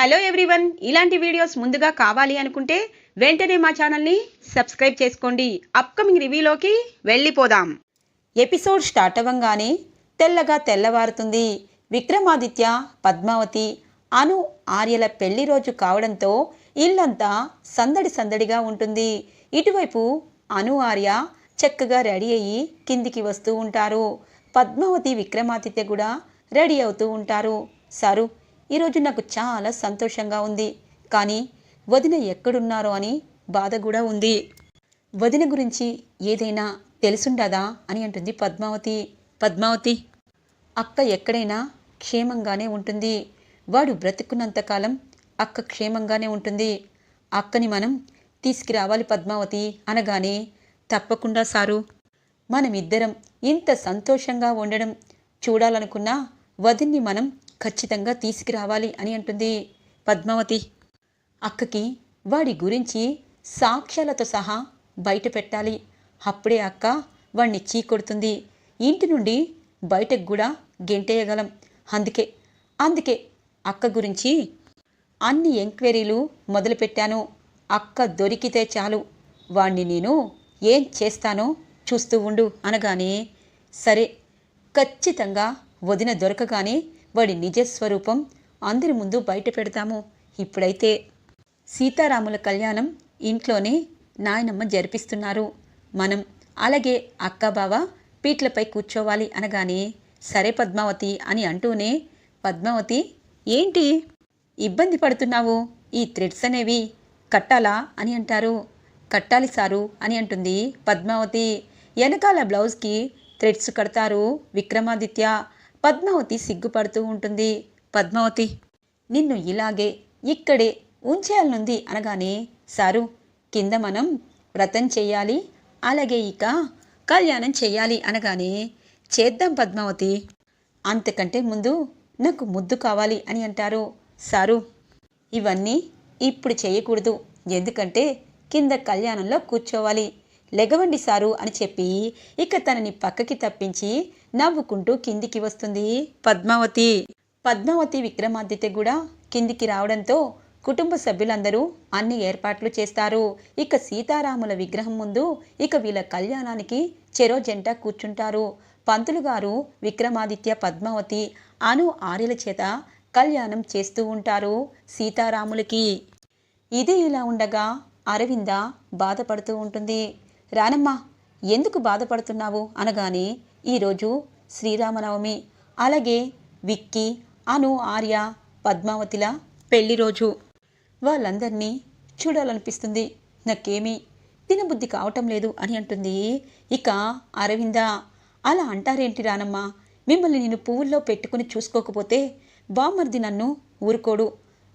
Hello everyone. ఇలాంటి videos ముందుగా కావాలి అనుకుంటే వెంటనే మా ఛానల్ని సబ్స్క్రైబ్ చేసుకోండి. అప్కమింగ్ రివ్యూలోకి వెళ్ళిపోదాం. ఎపిసోడ్ స్టార్ట్ అవ్వంగానే తెల్లగా తెల్లవారుతుంది. విక్రమాదిత్య పద్మావతి అను ఆర్యల పెళ్ళి రోజు కావడంతో ఇల్లంతా సందడి సందడిగా ఉంటుంది. ఇటువైపు అను ఆర్య చక్కగా రెడీ అయ్యి కిందికి వస్తూ ఉంటారు. పద్మావతి విక్రమాదిత్య కూడా రెడీ అవుతూ ఉంటారు. సారు ఈరోజు నాకు చాలా సంతోషంగా ఉంది. కానీ వదిన ఎక్కడున్నారో అని బాధ కూడా ఉంది. వదిన గురించి ఏదైనా తెలుసుండదా అని అంటుంది పద్మావతి. పద్మావతి అక్క ఎక్కడైనా క్షేమంగానే ఉంటుంది. వాడు బ్రతుకున్నంతకాలం అక్క క్షేమంగానే ఉంటుంది. అక్కని మనం తీసుకురావాలి పద్మావతి అనగానే తప్పకుండా సారు. మనమిద్దరం ఇంత సంతోషంగా ఉండడం చూడాలనుకున్నా వదిన్ని మనం ఖచ్చితంగా తీసుకురావాలి అని అంటుంది పద్మావతి. అక్కకి వాడి గురించి సాక్ష్యాలతో సహా బయట పెట్టాలి. అప్పుడే అక్క వాణ్ణి చీకొడుతుంది ఇంటి నుండి బయటకు కూడా గెంటేయగలం. అందుకే అందుకే అక్క గురించి అన్ని ఎంక్వైరీలు మొదలుపెట్టాను. అక్క దొరికితే చాలు. వాణ్ణి నేను ఏం చేస్తానో చూస్తూ ఉండు అనగానే సరే ఖచ్చితంగా వదిన దొరకగానే వాడి నిజస్వరూపం అందరి ముందు బయట పెడతాము. ఇప్పుడైతే సీతారాముల కళ్యాణం ఇంట్లోనే నాయనమ్మ జరిపిస్తున్నారు. మనం అలాగే అక్క బావ పీట్లపై కూర్చోవాలి అనగానే సరే పద్మావతి అని అంటూనే పద్మావతి ఏంటి? ఇబ్బంది పడుతున్నావు? ఈ థ్రెడ్స్ అనేవి కట్టాలా అని అంటారు. కట్టాలి సారు అని అంటుంది పద్మావతి. వెనకాల బ్లౌజ్కి థ్రెడ్స్ కడతారు విక్రమాదిత్య. పద్మావతి సిగ్గుపడుతూ ఉంటుంది. పద్మావతి నిన్ను ఇలాగే ఇక్కడే ఉంచేయాలనుంది అనగానే సారు కింద మనం వ్రతం చేయాలి అలాగే ఇక కళ్యాణం చేయాలి అనగానే చేద్దాం పద్మావతి. అంతకంటే ముందు నాకు ముద్దు కావాలి అని అంటారు. సారు ఇవన్నీ ఇప్పుడు చేయకూడదు. ఎందుకంటే కింద కళ్యాణంలో కూర్చోవాలి. లెగవండి సారు అని చెప్పి ఇక తనని పక్కకి తప్పించి నవ్వుకుంటూ కిందికి వస్తుంది. పద్మావతి. పద్మావతి విక్రమాదిత్య కూడా కిందికి రావడంతో కుటుంబ సభ్యులందరూ అన్ని ఏర్పాట్లు చేస్తారు. ఇక సీతారాముల విగ్రహం ముందు ఇక వీళ్ళ కళ్యాణానికి చెరో జంట కూర్చుంటారు. పంతులు గారు విక్రమాదిత్య పద్మావతి అను ఆర్యల చేత కళ్యాణం చేస్తూ ఉంటారు సీతారాములకి. ఇది ఇలా ఉండగా అరవింద బాధపడుతూ ఉంటుంది. రానమ్మా ఎందుకు బాధపడుతున్నావు? అనగానే ఈరోజు శ్రీరామనవమి. అలాగే విక్కీ అను ఆర్య పద్మావతిల పెళ్ళి రోజు. వాళ్ళందరినీ చూడాలనిపిస్తుంది. నాకేమీ తినబుద్ధి కావటం లేదు అని అంటుంది. ఇక అరవింద అలా అంటారేంటి రానమ్మా? మిమ్మల్ని నేను పువ్వుల్లో పెట్టుకుని చూసుకోకపోతే బామ్మర్ది నన్ను ఊరుకోడు.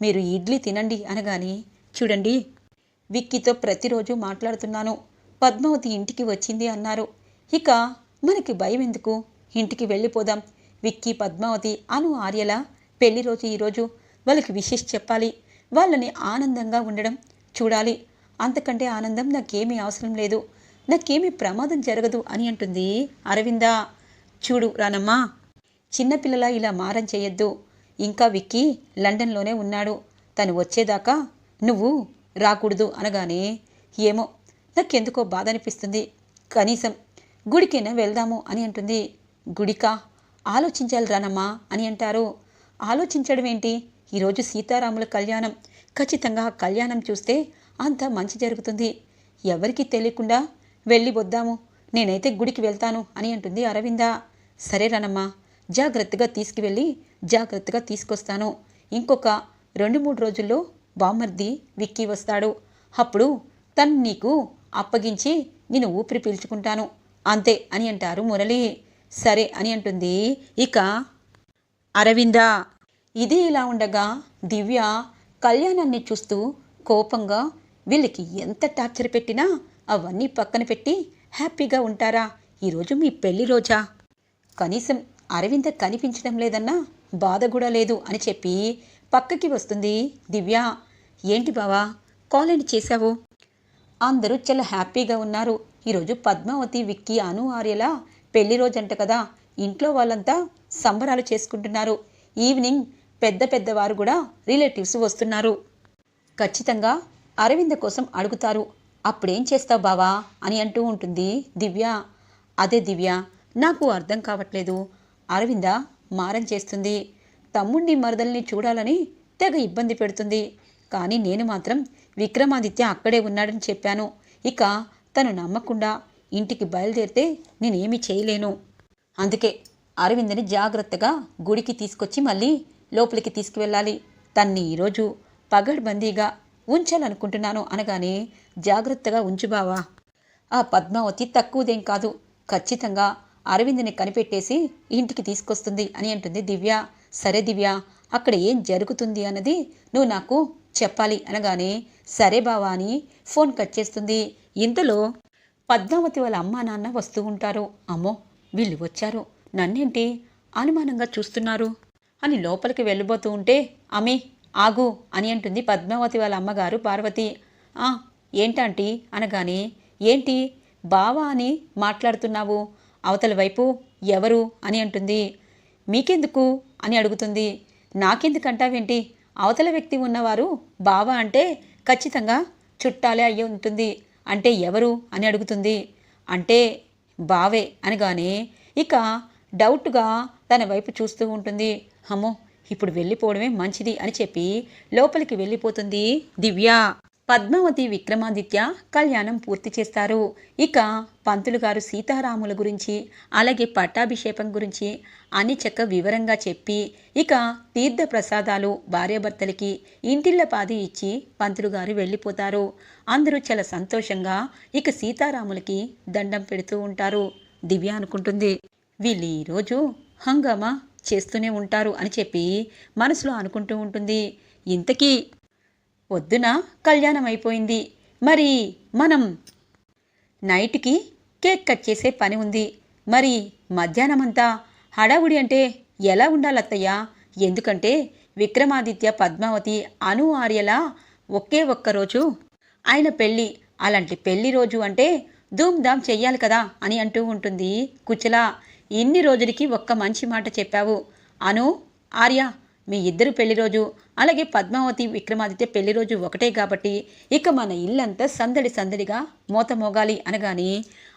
మీరు ఇడ్లీ తినండి అనగానే చూడండి విక్కీతో ప్రతిరోజు మాట్లాడుతున్నాను. పద్మావతి ఇంటికి వచ్చింది అన్నారు. ఇక మనకి భయం ఎందుకు ఇంటికి వెళ్ళిపోదాం. విక్కీ పద్మావతి అను ఆర్యల పెళ్ళి రోజు ఈరోజు వాళ్ళకి విషెస్ చెప్పాలి. వాళ్ళని ఆనందంగా ఉండడం చూడాలి. అంతకంటే ఆనందం నాకేమీ అవసరం లేదు. నాకేమీ ప్రమాదం జరగదు అని అంటుంది అరవిందా. చూడు రానమ్మా చిన్నపిల్లల ఇలా మారం చేయొద్దు. ఇంకా విక్కీ లండన్లోనే ఉన్నాడు. తను వచ్చేదాకా నువ్వు రాకూడదు అనగానే ఏమో నాకెందుకో బాధ అనిపిస్తుంది కనీసం గుడికైనా వెళ్దాము అని అంటుంది. గుడికా? ఆలోచించాలి రానమ్మా అని అంటారు. ఆలోచించడం ఏంటి? ఈరోజు సీతారాముల కళ్యాణం. ఖచ్చితంగా కళ్యాణం చూస్తే అంత మంచి జరుగుతుంది. ఎవరికీ తెలియకుండా వెళ్ళి వద్దాము. నేనైతే గుడికి వెళ్తాను అని అంటుంది అరవింద. సరే రానమ్మా జాగ్రత్తగా తీసుకువెళ్ళి జాగ్రత్తగా తీసుకొస్తాను. ఇంకొక రెండు మూడు రోజుల్లో బామ్మర్ది విక్కీ వస్తాడు. అప్పుడు తను నీకు అప్పగించి నేను ఊపిరి పీల్చుకుంటాను. అంతే అని అంటారు మురళి. సరే అని అంటుంది. ఇక అరవింద. ఇది ఇలా ఉండగా దివ్య కళ్యాణాన్ని చూస్తూ కోపంగా వీళ్ళకి ఎంత టార్చర్ పెట్టినా అవన్నీ పక్కన పెట్టి హ్యాపీగా ఉంటారా? ఈరోజు మీ పెళ్ళి రోజా? కనీసం అరవింద కనిపించడం లేదన్నా బాధ కూడా లేదు అని చెప్పి పక్కకి వస్తుంది దివ్య. ఏంటి బావా? కాలేంటి చేశావు? అందరూ చాలా హ్యాపీగా ఉన్నారు. ఈరోజు పద్మావతి విక్కీ అను ఆర్యల పెళ్ళి రోజంట కదా. ఇంట్లో వాళ్ళంతా సంబరాలు చేసుకుంటున్నారు. ఈవినింగ్ పెద్ద పెద్దవారు కూడా రిలేటివ్స్ వస్తున్నారు. ఖచ్చితంగా అరవింద కోసం అడుగుతారు. అప్పుడేం చేస్తావు బావా? అని అంటూ ఉంటుంది దివ్య. అదే దివ్య నాకు అర్థం కావట్లేదు. అరవింద మారం చేస్తుంది. తమ్ముణ్ణి మరదల్ని చూడాలని తెగ ఇబ్బంది పెడుతుంది. కానీ నేను మాత్రం విక్రమాదిత్య అక్కడే ఉన్నాడని చెప్పాను. ఇక తను నమ్మకుండా ఇంటికి బయలుదేరితే నేనేమి చేయలేను. అందుకే అరవిందని జాగ్రత్తగా గుడికి తీసుకొచ్చి మళ్ళీ లోపలికి తీసుకువెళ్ళాలి. తన్ని ఈరోజు పగడ్బందీగా ఉంచాలనుకుంటున్నాను అనగానే జాగ్రత్తగా ఉంచు బావా. ఆ పద్మావతి తక్కువదేం కాదు. ఖచ్చితంగా అరవింద్ని కనిపెట్టేసి ఇంటికి తీసుకొస్తుంది అని అంటుంది దివ్య. సరే దివ్య అక్కడ ఏం జరుగుతుంది అన్నది నువ్వు నాకు చెప్పాలి అనగానే సరే బావా అని ఫోన్ కట్ చేస్తుంది. ఇంతలో పద్మావతి వాళ్ళ అమ్మా నాన్న వస్తూ ఉంటారు. అమ్మో వీళ్ళు వచ్చారు. నన్నేంటి అనుమానంగా చూస్తున్నారు? అని లోపలికి వెళ్ళిపోతూ ఉంటే అమ్మి ఆగు అని అంటుంది పద్మావతి వాళ్ళ అమ్మగారు పార్వతి. ఆ ఏంటంటి అనగానే ఏంటి? బావా అని మాట్లాడుతున్నావు. అవతల వైపు ఎవరు? అని అంటుంది. మీకెందుకు? అని అడుగుతుంది. నాకెందుకంటావేంటి అవతల వ్యక్తి ఉన్నవారు బావ అంటే ఖచ్చితంగా చుట్టాలే అయ్యి ఉంటుంది. అంటే ఎవరు? అని అడుగుతుంది. అంటే బావే అనగానే ఇక డౌట్గా తన వైపు చూస్తూ ఉంటుంది. అమ్మో ఇప్పుడు వెళ్ళిపోవడమే మంచిది అని చెప్పి లోపలికి వెళ్ళిపోతుంది దివ్య. పద్మావతి విక్రమాదిత్య కళ్యాణం పూర్తి చేస్తారు. ఇక పంతులు గారు సీతారాముల గురించి అలాగే పట్టాభిషేకం గురించి అని చెక్క వివరంగా చెప్పి ఇక తీర్థ ప్రసాదాలు భార్యాభర్తలకి ఇంటిళ్ళ పాది ఇచ్చి పంతులు గారు వెళ్ళిపోతారు. అందరూ చాలా సంతోషంగా ఇక సీతారాములకి దండం పెడుతూ ఉంటారు. దివ్య అనుకుంటుంది వీళ్ళు ఈరోజు హంగామా చేస్తూనే ఉంటారు అని చెప్పి మనసులో అనుకుంటూ ఉంటుంది. ఇంతకీ పొద్దున కళ్యాణం అయిపోయింది మరి మనం నైట్కి కేక్ కట్ చేసే పని ఉంది. మరి మధ్యాహ్నమంతా హడావుడి అంటే ఎలా ఉండాలత్తయ్యా? ఎందుకంటే విక్రమాదిత్య పద్మావతి అను ఆర్యల ఒకే ఒక్క రోజు ఆయన పెళ్ళి. అలాంటి పెళ్ళి రోజు అంటే ధూమ్ధామ్ చెయ్యాలి కదా అని అంటూ ఉంటుంది. కుచల ఇన్ని రోజులకి ఒక్క మంచి మాట చెప్పావు. అను ఆర్య మీ ఇద్దరు పెళ్ళి రోజు అలాగే పద్మావతి విక్రమాదిత్య పెళ్ళి రోజు ఒకటే కాబట్టి ఇక మన ఇల్లంతా సందడి సందడిగా మూత మోగాలి అనగానే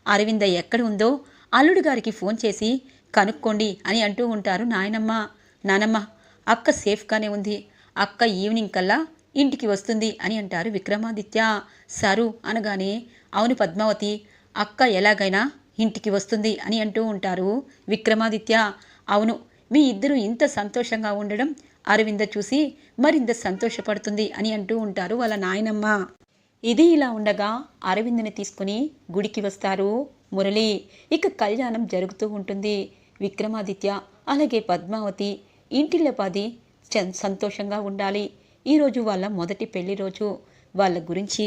అరవింద ఎక్కడ ఉందో అల్లుడు గారికి ఫోన్ చేసి కనుక్కోండి అని అంటూ ఉంటారు నాయనమ్మ. నానమ్మ అక్క సేఫ్గానే ఉంది. అక్క ఈవినింగ్ కల్లా ఇంటికి వస్తుంది అని అంటారు విక్రమాదిత్య. సరు అనగానే అవును పద్మావతి అక్క ఎలాగైనా ఇంటికి వస్తుంది అని అంటూ ఉంటారు విక్రమాదిత్య. అవును మీ ఇద్దరు ఇంత సంతోషంగా ఉండడం అరవింద చూసి మరింత సంతోషపడుతుంది అని అంటూ ఉంటారు వాళ్ళ నాయనమ్మ. ఇది ఇలా ఉండగా అరవిందని తీసుకుని గుడికి వస్తారు మురళి. ఇక కళ్యాణం జరుగుతూ ఉంటుంది. విక్రమాదిత్య అలాగే పద్మావతి ఇంటిల్లపాది సంతోషంగా ఉండాలి. ఈరోజు వాళ్ళ మొదటి పెళ్ళి రోజు. వాళ్ళ గురించి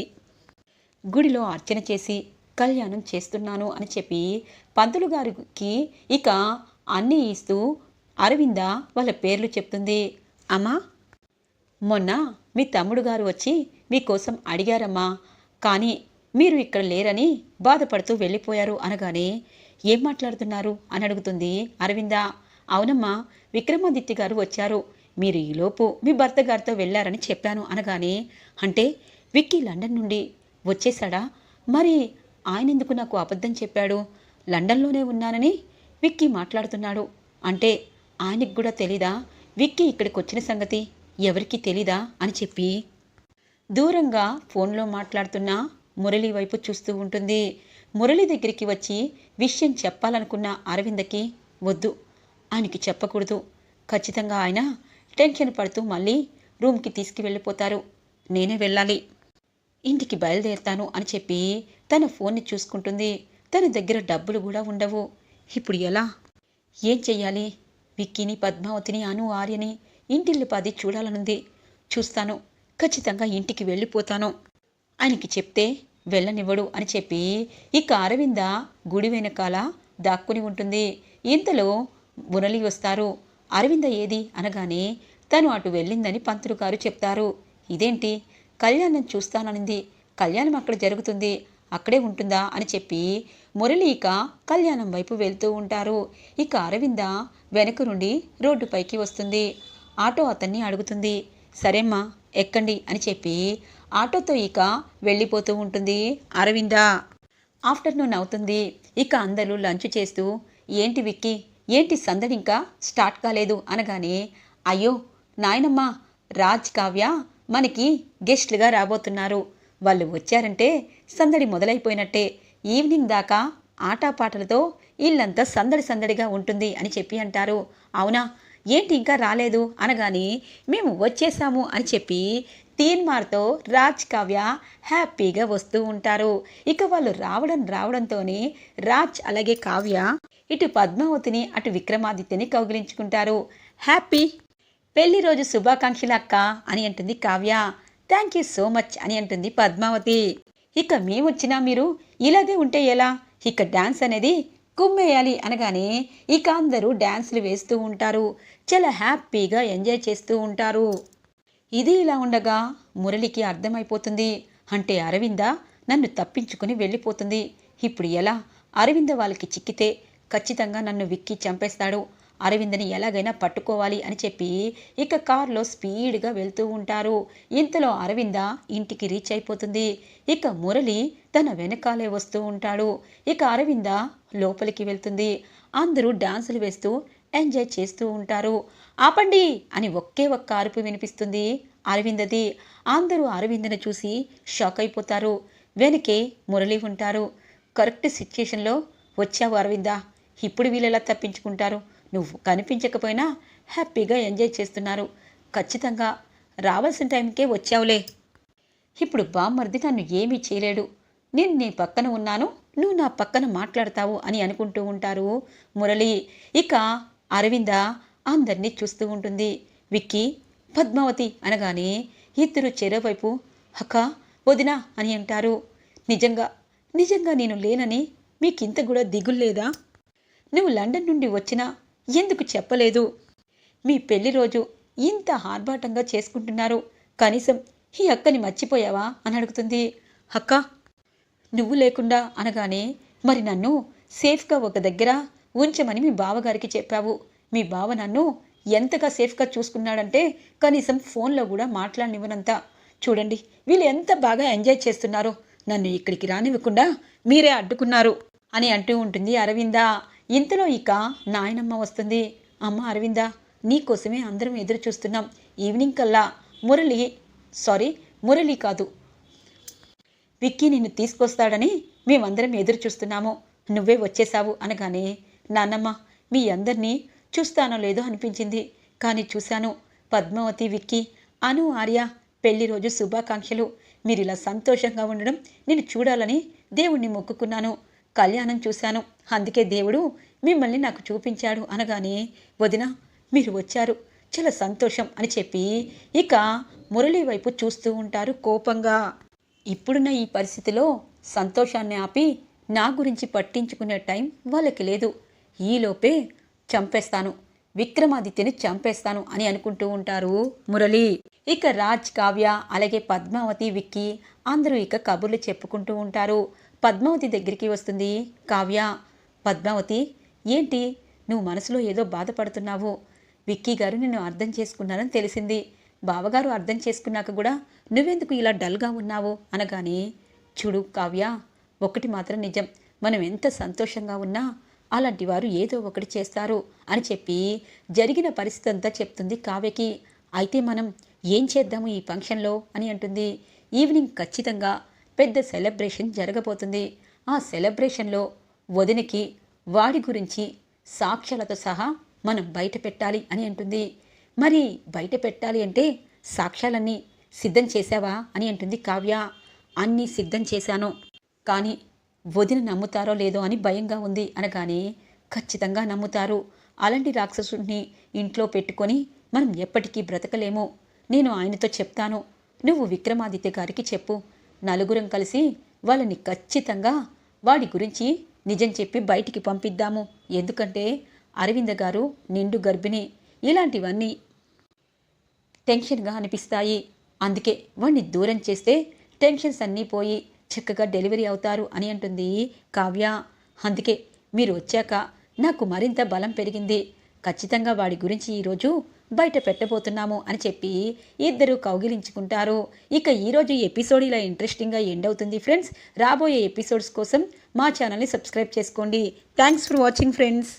గుడిలో అర్చన చేసి కళ్యాణం చేస్తున్నాను అని చెప్పి పంతులు గారికి ఇక అన్నీ ఇస్తూ అరవింద వాళ్ళ పేర్లు చెప్తుంది. అమ్మా మొన్న మీ తమ్ముడు గారు వచ్చి మీకోసం అడిగారమ్మా కానీ మీరు ఇక్కడ లేరని బాధపడుతూ వెళ్ళిపోయారు అనగానే ఏం మాట్లాడుతున్నారు అని అడుగుతుంది అరవింద. అవునమ్మా విక్రమాదిత్య గారు వచ్చారు. మీరు ఈలోపు మీ భర్త గారితో వెళ్ళారని చెప్పాను అనగానే అంటే విక్కీ లండన్ నుండి వచ్చేశాడా? మరి ఆయన ఎందుకు నాకు అబద్ధం చెప్పాడు? లండన్లోనే ఉన్నానని విక్కీ మాట్లాడుతున్నాడు. అంటే ఆయనకి కూడా తెలీదా? విక్కీ ఇక్కడికి వచ్చిన సంగతి ఎవరికీ తెలీదా అని చెప్పి దూరంగా ఫోన్లో మాట్లాడుతున్న మురళి వైపు చూస్తూ ఉంటుంది. మురళి దగ్గరికి వచ్చి విషయం చెప్పాలనుకున్న అరవిందకి వద్దు ఆయనకి చెప్పకూడదు. ఖచ్చితంగా ఆయన టెన్షన్ పడుతూ మళ్ళీ రూమ్కి తీసుకువెళ్ళిపోతారు. నేనే వెళ్ళాలి. ఇంటికి బయలుదేరుతాను అని చెప్పి తన ఫోన్ని చూసుకుంటుంది. తన దగ్గర డబ్బులు కూడా ఉండవు. ఇప్పుడు ఎలా? ఏం చెయ్యాలి? విక్కీని పద్మావతిని అను ఆర్యని ఇంటిల్లిపాది చూడాలనుంది. చూస్తాను. ఖచ్చితంగా ఇంటికి వెళ్ళిపోతాను. ఆయనకి చెప్తే వెళ్ళనివ్వడు అని చెప్పి ఇక అరవింద గుడి వెనకాల దాక్కుని ఉంటుంది. ఇంతలో మురళి వస్తారు. అరవింద ఏది? అనగానే తను అటు వెళ్ళిందని పంతులు గారు చెప్తారు. ఇదేంటి? కళ్యాణం చూస్తాననింది. కళ్యాణం అక్కడ జరుగుతుంది. అక్కడే ఉంటుందా అని చెప్పి మురళి ఇక కళ్యాణం వైపు వెళ్తూ ఉంటారు. ఇక అరవింద వెనక నుండి రోడ్డుపైకి వస్తుంది. ఆటో అతన్ని అడుగుతుంది. సరేమ్మా ఎక్కండి అని చెప్పి ఆటోతో ఇక వెళ్ళిపోతూ ఉంటుంది అరవింద. ఆఫ్టర్నూన్ అవుతుంది. ఇక అందరూ లంచ్ చేస్తూ ఏంటి విక్కీ ఏంటి సందడి ఇంకా స్టార్ట్ కాలేదు? అనగానే అయ్యో నాయనమ్మ రాజ్ కావ్య మనకి గెస్ట్లుగా రాబోతున్నారు. వాళ్ళు వచ్చారంటే సందడి మొదలైపోయినట్టే. ఈవినింగ్ దాకా ఆటపాటలతో ఇల్లంతా సందడి సందడిగా ఉంటుంది అని చెప్పి అంటారు. అవునా? ఏంటి ఇంకా రాలేదు? అనగానే మేము వచ్చేసాము అని చెప్పి తీన్మార్తో రాజ్ కావ్య హ్యాపీగా వస్తూ ఉంటారు. ఇక వాళ్ళు రావడం రావడంతోనే రాజ్ అలాగే కావ్య ఇటు పద్మావతిని అటు విక్రమాదిత్యని కౌగిలించుకుంటారు. హ్యాపీ! పెళ్ళి రోజు శుభాకాంక్షలు అక్క అని అంటుంది Kavya. Thank you so much అని అంటుంది పద్మావతి. ఇక మేమొచ్చినా మీరు ఇలాగే ఉంటే ఎలా? ఇక డ్యాన్స్ అనేది కుమ్మేయాలి అనగానే ఇక అందరూ డ్యాన్స్లు వేస్తూ ఉంటారు. చాలా హ్యాపీగా ఎంజాయ్ చేస్తూ ఉంటారు. ఇది ఇలా ఉండగా మురళికి అర్థమైపోతుంది. అంటే అరవింద నన్ను తప్పించుకుని వెళ్ళిపోతుంది. ఇప్పుడు ఎలా? అరవింద వాళ్ళకి చిక్కితే ఖచ్చితంగా నన్ను విక్కి చంపేస్తాడు. అరవింద్ని ఎలాగైనా పట్టుకోవాలి అని చెప్పి ఇక కారులో స్పీడ్గా వెళ్తూ ఉంటారు. ఇంతలో అరవింద ఇంటికి రీచ్ అయిపోతుంది. ఇక మురళి తన వెనకాలే వస్తూ ఉంటాడు. ఇక అరవింద లోపలికి వెళ్తుంది. అందరూ డాన్సులు వేస్తూ ఎంజాయ్ చేస్తూ ఉంటారు. ఆపండి అని ఒకే ఒక్క అరుపు వినిపిస్తుంది అరవిందది. అందరూ అరవిందను చూసి షాక్ అయిపోతారు. వెనకే మురళి ఉంటారు. కరెక్ట్ సిచ్యుయేషన్లో వచ్చావు అరవింద. ఇప్పుడు వీళ్ళెలా తప్పించుకుంటారు? నువ్వు కనిపించకపోయినా హ్యాపీగా ఎంజాయ్ చేస్తున్నారు. ఖచ్చితంగా రావాల్సిన టైంకే వచ్చావులే. ఇప్పుడు బామ్మర్ది నన్ను ఏమీ చేయలేడు. నేను నీ పక్కన ఉన్నాను నువ్వు నా పక్కన మాట్లాడతావు అని అనుకుంటూ ఉంటారు మురళి. ఇక అరవింద అందరినీ చూస్తూ ఉంటుంది. విక్కీ పద్మావతి అనగానే ఇద్దరు చెరోవైపు అక్క వదినా అని అంటారు. నిజంగా నిజంగా నేను లేనని మీకింత కూడా దిగుల్లేదా నువ్వు లండన్ నుండి వచ్చినా ఎందుకు చెప్పలేదు? మీ పెళ్ళి రోజు ఇంత ఆర్భాటంగా చేసుకుంటున్నారు. కనీసం ఈ అక్కని మర్చిపోయావా? అని అడుగుతుంది. అక్క నువ్వు లేకుండా అనగానే మరి నన్ను సేఫ్గా ఒక దగ్గర ఉంచమని మీ బావగారికి చెప్పావు. మీ బావ నన్ను ఎంతగా సేఫ్గా చూసుకున్నాడంటే కనీసం ఫోన్లో కూడా మాట్లాడనివ్వనంత. చూడండి వీళ్ళు ఎంత బాగా ఎంజాయ్ చేస్తున్నారో. నన్ను ఇక్కడికి రానివ్వకుండా మీరే అడ్డుకున్నారు అని అంటూ ఉంటుంది అరవిందా. ఇంతలో ఇక నాయనమ్మ వస్తుంది. అమ్మ అరవింద నీకోసమే అందరం ఎదురు చూస్తున్నాం ఈవినింగ్ కల్లా మురళి సారీ మురళి కాదు. విక్కీ నిన్ను తీసుకొస్తాడని మేమందరం ఎదురు చూస్తున్నాము నువ్వే వచ్చేశావు అనగానే నాన్నమ్మ మీ అందరినీ చూస్తానో లేదో అనిపించింది. కానీ చూశాను. పద్మావతి విక్కీ అను ఆర్య పెళ్ళి రోజు శుభాకాంక్షలు. మీరు ఇలా సంతోషంగా ఉండడం నేను చూడాలని దేవుణ్ణి మొక్కుకున్నాను. కళ్యాణం చూశాను. అందుకే దేవుడు మిమ్మల్ని నాకు చూపించాడు అనగానే వదిన మీరు వచ్చారు. చాలా సంతోషం అని చెప్పి ఇక మురళి వైపు చూస్తూ ఉంటారు కోపంగా. ఇప్పుడున్న ఈ పరిస్థితిలో సంతోషాన్ని ఆపి నా గురించి పట్టించుకునే టైం వాళ్ళకి లేదు. ఈలోపే చంపేస్తాను. విక్రమాదిత్యని చంపేస్తాను అని అనుకుంటూ ఉంటారు మురళి. ఇక రాజ్ కావ్య అలాగే పద్మావతి విక్కి అందరూ ఇక కబుర్లు చెప్పుకుంటూ ఉంటారు. పద్మావతి దగ్గరికి వస్తుంది. కావ్య పద్మావతి ఏంటి? నువ్వు మనసులో ఏదో బాధపడుతున్నావు. విక్కీ గారు నిన్ను అర్థం చేసుకున్నారని తెలిసింది. బావగారు అర్థం చేసుకున్నాక కూడా నువ్వెందుకు ఇలా డల్గా ఉన్నావు? అనగానే చూడు కావ్య ఒకటి మాత్రం నిజం. మనం ఎంత సంతోషంగా ఉన్నా అలాంటి వారు ఏదో ఒకటి చేస్తారు అని చెప్పి జరిగిన పరిస్థితి అంతా చెప్తుంది కావ్యకి. అయితే మనం ఏం చేద్దాము ఈ ఫంక్షన్లో? అని అంటుంది. ఈవినింగ్ ఖచ్చితంగా పెద్ద సెలబ్రేషన్ జరగబోతుంది. ఆ సెలబ్రేషన్లో వదినకి వాడి గురించి సాక్ష్యాలతో సహా మనం బయట పెట్టాలి అని అంటుంది. మరి బయట పెట్టాలి అంటే సాక్ష్యాలన్నీ సిద్ధం చేశావా అని అంటుంది కావ్య. అన్నీ సిద్ధం చేశాను. కానీ వదిన నమ్ముతారో లేదో అని భయంగా ఉంది అనగానే ఖచ్చితంగా నమ్ముతారు. అలాంటి రాక్షసుడిని ఇంట్లో పెట్టుకొని మనం ఎప్పటికీ బ్రతకలేము. నేను ఆయనతో చెప్తాను. నువ్వు విక్రమాదిత్య గారికి చెప్పు. నలుగురం కలిసి వాళ్ళని ఖచ్చితంగా వాడి గురించి నిజం చెప్పి బయటికి పంపిద్దాము. ఎందుకంటే అరవింద గారు నిండు గర్భిణి. ఇలాంటివన్నీ టెన్షన్గా అనిపిస్తాయి. అందుకే వాడిని దూరం చేస్తే టెన్షన్స్ అన్నీ పోయి చక్కగా డెలివరీ అవుతారు అని అంటుంది కావ్య. అందుకే మీరు వచ్చాక నాకు మరింత బలం పెరిగింది. ఖచ్చితంగా వాడి గురించి ఈరోజు బయట పెట్టబోతున్నాము అని చెప్పి ఇద్దరు కౌగిలించుకుంటారు. ఇక ఈరోజు ఎపిసోడ్ ఇలా ఇంట్రెస్టింగ్గా ఎండ్ అవుతుంది ఫ్రెండ్స్ రాబోయే ఎపిసోడ్స్ కోసం మా ఛానల్ని సబ్స్క్రైబ్ చేసుకోండి. Thanks for watching friends